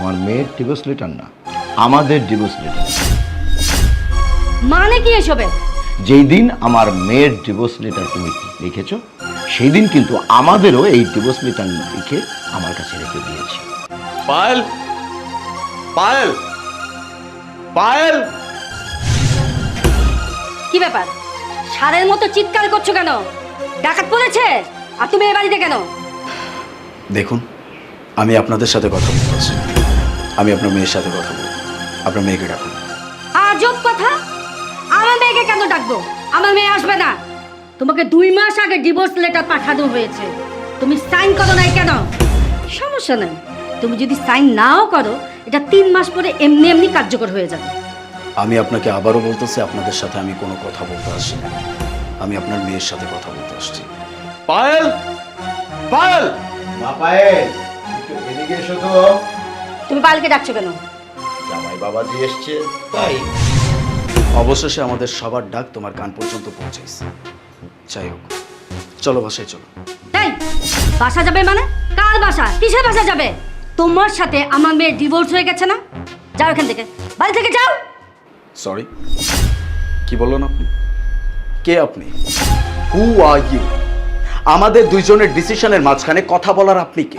আমার মেয়ের divorce letter না আমাদের ডিভোর্স লেটার মানে কি এসবে? যেই দিন আমার মেয়ের ডিভোর্স লেটার তুমি লিখেছো সেই দিন কিন্তু আমাদেরও এই ডিভোর্স লেটার লিখে আমার কাছে রেখে দিয়েছি। পায়েল পায়েল পায়েল! কি ব্যাপার? সারের মতো চিৎকার করছ কেন? ডাকাত পড়েছে? আর তুমি এ বাড়িতে কেন? দেখুন আমি আপনাদের সাথে কথা বলতেছি আমি আপনার মেয়ের সাথে কথা বলব। আপনার মেয়েকে ডাকুন। আজব কথা! আমার মেয়েকে কেন ডাকবো? আমার মেয়ে আসবে না। তোমাকে দুই মাস আগে ডিভোর্স লেটার পাঠানো হয়েছে। তুমি সাইন করো নাই কেন? সমস্যা নাই। তুমি যদি সাইন নাও করো এটা তিন মাস পরে এমনি এমনি কার্যকর হয়ে যাবে। আমি আপনাকে আবারও বলতেছি আপনাদের সাথে আমি কোনো কথা বলতে আসছি না। আমি আপনার মেয়ের সাথে কথা বলতে আসছি। পায়েল! পায়েল! মা পায়েল একটু এদিকে এসো তো। তুমি পালকে ডাকছো কেন? জামাই বাবাজি এসছে। তাই? অবশেষে আমাদের সবার ডাক তোমার কান পর্যন্ত পৌঁছেছে যাই হোক চলো বাসায় চলো। তাই? বাসা যাবে মানে? কার বাসা? কিসের বাসা যাবে? তোমার সাথে আমার মেয়ে ডিভোর্স হয়ে গেছে না? যাও এখান থেকে। বাড়ি থেকে যাও! সরি কি বললেন আপনি? কে আপনি? হু আর ইউ আমাদের দুইজনের ডিসিশনের মাঝখানে কথা বলার আপনি কে?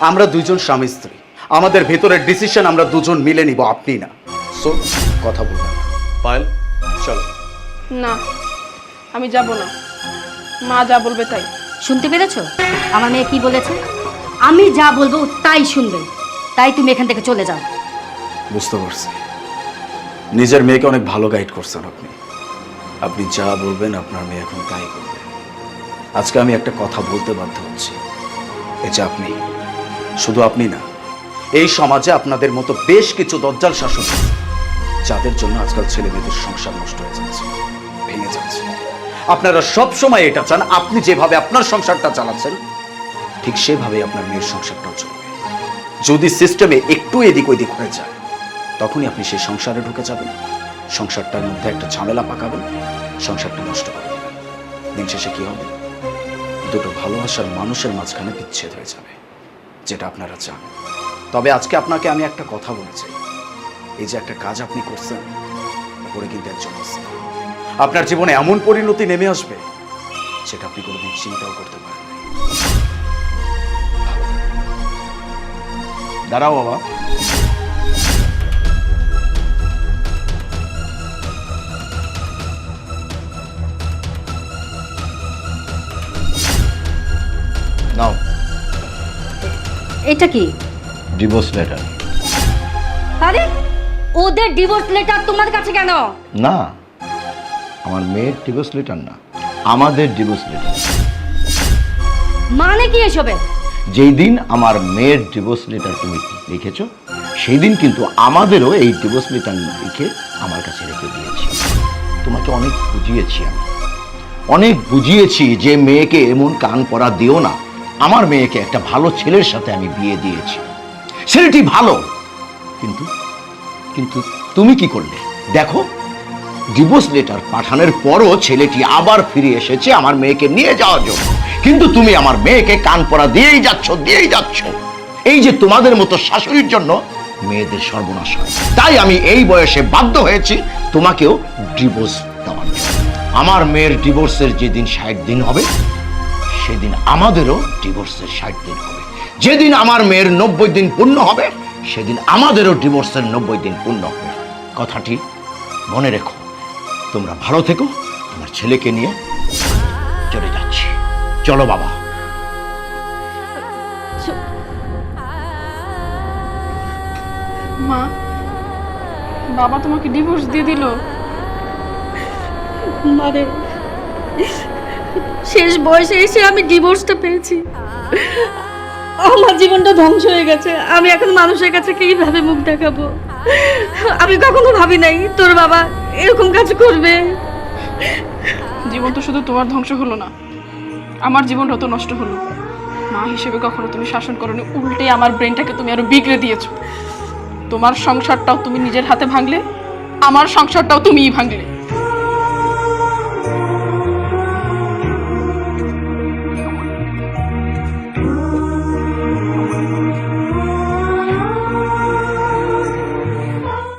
আমরা দুইজন স্বামী স্ত্রী। আমাদের ভেতরের ডিসিশন আমরা দুজন মিলে নিব আপনি না। সো কথা বলবেন না। পায়েল চলো। না আমি যাব না। মা যা বলবে তাই। শুনতে পেরেছ? আমার মেয়ে কি বলেছে? আমি যা বলব ও তাই শুনবে। তাই তুমি এখান থেকে চলে যাও। বুঝতে পারছি। নিজের মেয়েকে অনেক ভালো গাইড করছেন আপনি। আপনি যা বলবেন আপনার মেয়ে এখন তাই করবে। আজকে আমি একটা কথা বলতে বাধ্য হচ্ছি। এই যে আপনি শুধু আপনি না এই সমাজে আপনাদের মতো বেশ কিছু দজ্জাল শাসন যাদের জন্য আজকাল ছেলে মেয়েদের সংসার নষ্ট হয়ে যাচ্ছে, ভেঙে যাচ্ছে। আপনারা সব সময় এটা চান, আপনি যেভাবে আপনার সংসারটা চালাচ্ছেন, ঠিক সেভাবেই আপনার মেয়ের সংসারটাও চলবে। যদি সিস্টেমে একটু এদিক ওদিক হয়ে যায়, তখনই আপনি সেই সংসারে ঢুকে যাবেন, সংসারটার মধ্যে একটা ঝামেলা পাকাবেন, সংসারটা নষ্ট করে দেবেন দিন শেষে কি হবে? দুটো ভালোবাসার মানুষের মাঝখানে বিচ্ছেদ হয়ে যাবে, যেটা আপনারা চান তবে আজকে আপনাকে আমি একটা কথা বলেছি। এই যে একটা কাজ আপনি করছেন উপরে কিন্তু একজন আছে। আপনার জীবনে এমন পরিণতি নেমে আসবে, সেটা আপনি কোনোদিন চিন্তাও করতে পারেন। দাঁড়াও বাবা। নাও। এটা কি? ডিভোর্স লেটার আরে ওদের ডিভোর্স লেটার তোমার কাছে কেন? না আমার মেয়ের ডিভোর্স লেটার না আমাদের ডিভোর্স লেটার মানে কি এসবে? যেই দিন আমার মেয়ের ডিভোর্স লেটার তুমি লিখেছো সেই দিন কিন্তু আমাদেরও এই ডিভোর্স লেটার লিখে আমার কাছে রেখে দিয়েছি। তোমাকে অনেক বুঝিয়েছি আমি। অনেক বুঝিয়েছি যে মেয়েকে এমন কান পরা দিও না। আমার মেয়েকে একটা ভালো ছেলের সাথে আমি বিয়ে দিয়েছি। ছেলেটি ভালো। কিন্তু কিন্তু তুমি কি করলে? দেখো ডিভোর্স লেটার পাঠানোর পরও ছেলেটি আবার ফিরে এসেছে আমার মেয়েকে নিয়ে যাওয়ার জন্য। কিন্তু তুমি আমার মেয়েকে কান পরা দিয়েই যাচ্ছ দিয়েই যাচ্ছ। এই যে তোমাদের মতো শাশুড়ির জন্য মেয়েদের সর্বনাশ হয়। তাই আমি এই বয়সে বাধ্য হয়েছি তোমাকেও ডিভোর্স দেওয়ার আমার মেয়ের ডিভোর্সের যেদিন ষাট দিন হবে, সেদিন আমাদেরও ডিভোর্সের ষাট দিন হবে। যেদিন আমার মেয়ের নব্বই দিন পূর্ণ হবে সেদিন আমাদেরও ডিভোর্সের নব্বই দিন পূর্ণ হবে। কথাটি মনে রেখো। তোমরা ভালো থেকো আমার ছেলেকে নিয়ে চলে যাচ্ছি। চলো বাবা। মা বাবা তোমাকে ডিভোর্স দিয়ে দিল। মানে শেষ বয়সে এসে আমি ডিভোর্সটা পেয়েছি। আমার জীবনটা ধ্বংস হয়ে গেছে। আমি এখন মানুষের কাছে কীভাবে মুখ দেখাবো? আমি কখনো ভাবি নাই, তোর বাবা এরকম কাজ করবে। জীবন তো শুধু তোমার ধ্বংস হলো না, আমার জীবনটা তো নষ্ট হলো। মা হিসেবে কখনো তুমি শাসন করনি, উল্টে আমার ব্রেনটাকে তুমি আরও বিগড়ে দিয়েছ। তোমার সংসারটাও তুমি নিজের হাতে ভাঙলে, আমার সংসারটাও তুমিই ভাঙলে।